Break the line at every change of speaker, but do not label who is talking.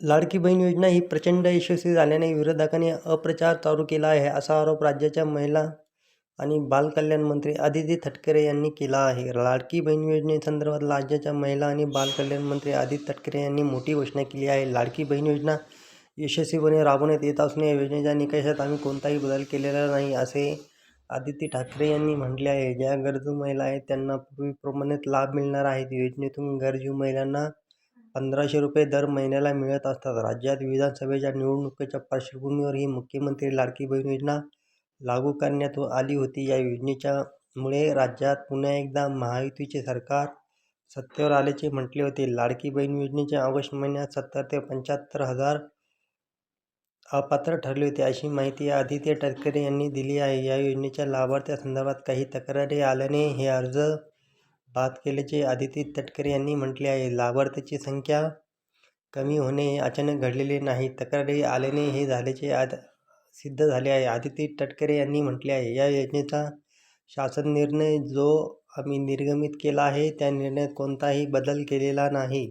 लाडकी बहीण योजना ही प्रचंड यशस्वी झाल्याने विरोधकांनी अप्रचार चालू केला आहे असा आरोप राज्याच्या महिला आणि बालकल्याण मंत्री आदिती तटकरे यांनी केला आहे. लाडकी बहीण योजनेसंदर्भात राज्याच्या महिला आणि बालकल्याण मंत्री आदिती तटकरे यांनी मोठी घोषणा केली आहे. लाडकी बहीण योजना यशस्वीपणे राबवण्यात येत असून या योजनेच्या निकषात आम्ही कोणताही बदल केलेला नाही असे आदिती ठाकरे यांनी म्हटले आहे. ज्या गरजू महिला आहेत त्यांना पूर्वीप्रमाणेच लाभ मिळणार आहेत योजनेतून गरजू महिलांना पंधराशे रुपये दर महिन्याला मिळत असतात. राज्यात विधानसभेच्या निवडणुकीच्या पार्श्वभूमीवर ही मुख्यमंत्री लाडकी बहीण योजना लागू करण्यात आली होती. या योजनेच्या मुळे राज्यात पुन्हा एकदा महायुतीचे सरकार सत्तेवर आल्याचे म्हटले होते. लाडकी बहीण योजनेच्या ऑगस्ट महिन्यात सत्तर ते पंच्याहत्तर हजार अपात्र ठरले होते अशी माहिती आदित्य तटकरे यांनी दिली आहे. या योजनेच्या लाभार्थ्यांसंदर्भात काही तक्रारी आल्याने हे अर्ज बाद केल्याचे आदिती तटकरे यांनी म्हटले आहे लाभार्थ्याची संख्या कमी होणे हे अचानक घडलेले नाही. तक्रारी आल्याने हे झाल्याचे आद सिद्ध झाले आहे. आदिती तटकरे यांनी म्हटले आहे या योजनेचा शासन निर्णय जो आम्ही निर्गमित केला आहे त्या निर्णयात कोणताही बदल केलेला नाही.